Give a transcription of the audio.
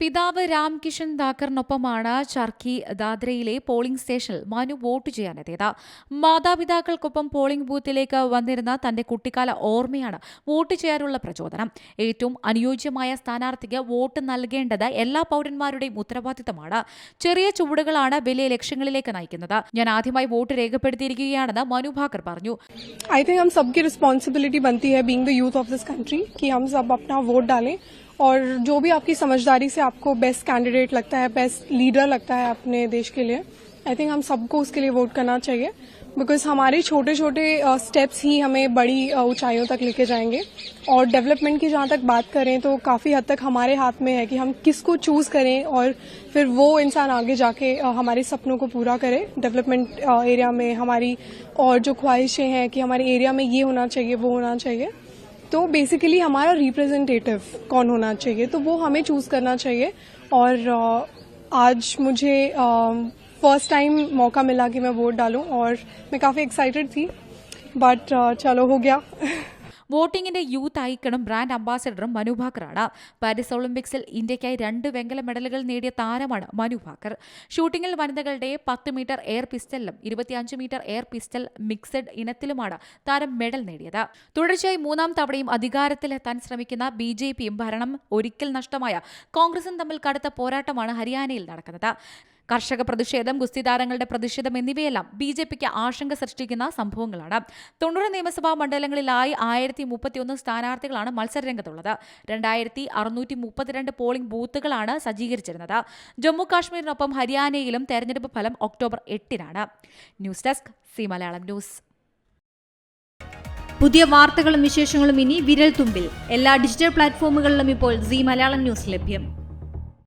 പിതാവ് രാംകിഷൻ ദാക്കറിനൊപ്പമാണ് ചർക്കി ദാദ്രയിലെ പോളിംഗ് സ്റ്റേഷനിൽ മനു വോട്ട് ചെയ്യാനെത്തിയത്. മാതാപിതാക്കൾക്കൊപ്പം പോളിംഗ് ബൂത്തിലേക്ക് വന്നിരുന്ന തന്റെ കുട്ടിക്കാല ഓർമ്മയാണ് വോട്ട് ചെയ്യാനുള്ള പ്രചോദനം. ഏറ്റവും അനുയോജ്യമായ സ്ഥാനാർത്ഥിക്ക് വോട്ട് നൽകേണ്ടത് എല്ലാ പൗരന്മാരുടെയും ഉത്തരവാദിത്തമാണ്. ചെറിയ ചുവടുകളാണ് വലിയ ലക്ഷ്യങ്ങളിലേക്ക് നയിക്കുന്നത്. ഞാൻ ആദ്യമായി വോട്ട് രേഖപ്പെടുത്തിയിരിക്കുകയാണെന്ന് മനു ഭാക്കർ പറഞ്ഞു. ഐ തിങ്ക് ഹം സബ്കി റെസ്പോൺസിബിലിറ്റി ബന്തി ഹെ being the youth of this country കി ഹം സബ് അപ്നാ വോട്ട് ഡാലേ और जो भी आपकी समझदारी से आपको बेस्ट कैंडिडेट लगता है बेस्ट लीडर लगता है अपने देश के लिए आई थिंक हम सबको उसके लिए वोट करना चाहिए बिकॉज़ हमारे छोटे छोटे स्टेप्स ही हमें बड़ी ऊंचाइयों तक लेके जाएँगे। और डेवलपमेंट की जहाँ तक बात करें तो काफ़ी हद तक हमारे हाथ में है कि हम किसको चूज़ करें और फिर वो इंसान आगे जाके हमारे सपनों को पूरा करे। डेवलपमेंट एरिया में हमारी और जो ख्वाहिशें हैं कि हमारे एरिया में ये होना चाहिए, वो होना चाहिए। तो बेसिकली हमारा रिप्रेजेंटेटिव कौन होना चाहिए? तो वो हमें चूज़ करना चाहिए। और आज मुझे फ़र्स्ट टाइम मौका मिला कि मैं वोट डालूं और मैं काफ़ी एक्साइटेड थी। बट चलो हो गया। വോട്ടിംഗിന്റെ യൂത്ത് ഐക്കണും ബ്രാൻഡ് അംബാസഡറും മനു ഭാക്കറാണ്. പാരീസ് ഒളിമ്പിക്സിൽ ഇന്ത്യയ്ക്കായി രണ്ട് വെങ്കല മെഡലുകൾ നേടിയ താരമാണ് മനു ഭാക്കർ. ഷൂട്ടിംഗിൽ വനിതകളുടെ പത്ത് മീറ്റർ എയർ പിസ്റ്റലിലും ഇരുപത്തിയഞ്ച് മീറ്റർ എയർ പിസ്റ്റൽ മിക്സഡ് ഇനത്തിലുമാണ് താരം മെഡൽ നേടിയത്. തുടർച്ചയായി മൂന്നാം തവണയും അധികാരത്തിലെത്താൻ ശ്രമിക്കുന്ന ബി ജെ പിയും ഭരണം ഒരിക്കൽ നഷ്ടമായ കോൺഗ്രസും തമ്മിൽ കടുത്ത പോരാട്ടമാണ് ഹരിയാനയിൽ നടക്കുന്നത്. കർഷക പ്രതിഷേധം ഗുസ്തി താരങ്ങളുടെ പ്രതിഷേധം എന്നിവയെല്ലാം ബി ജെ പിക്ക് ആശങ്ക സൃഷ്ടിക്കുന്ന സംഭവങ്ങളാണ്. തൊണ്ണൂറ് നിയമസഭാ മണ്ഡലങ്ങളിലായി ആയിരത്തി മുപ്പത്തിയൊന്ന് സ്ഥാനാർത്ഥികളാണ് മത്സരരംഗത്തുള്ളത്. രണ്ടായിരത്തി അറുന്നൂറ്റി മുപ്പത്തിരണ്ട് പോളിംഗ് ബൂത്തുകളാണ് സജ്ജീകരിച്ചിരുന്നത്. ജമ്മു കാശ്മീരിനൊപ്പം ഹരിയാനയിലും തെരഞ്ഞെടുപ്പ് ഫലം ഒക്ടോബർ എട്ടിനാണ്. News desk Zee Malayalam news. പുതിയ വാർത്തകളും വിശേഷങ്ങളും ഇനി വിരൽ തുമ്പിൽ എല്ലാ ഡിജിറ്റൽ പ്ലാറ്റ്ഫോമുകളിലും ഇപ്പോൾ സി മലയാളം ന്യൂസ് ലഭ്യം.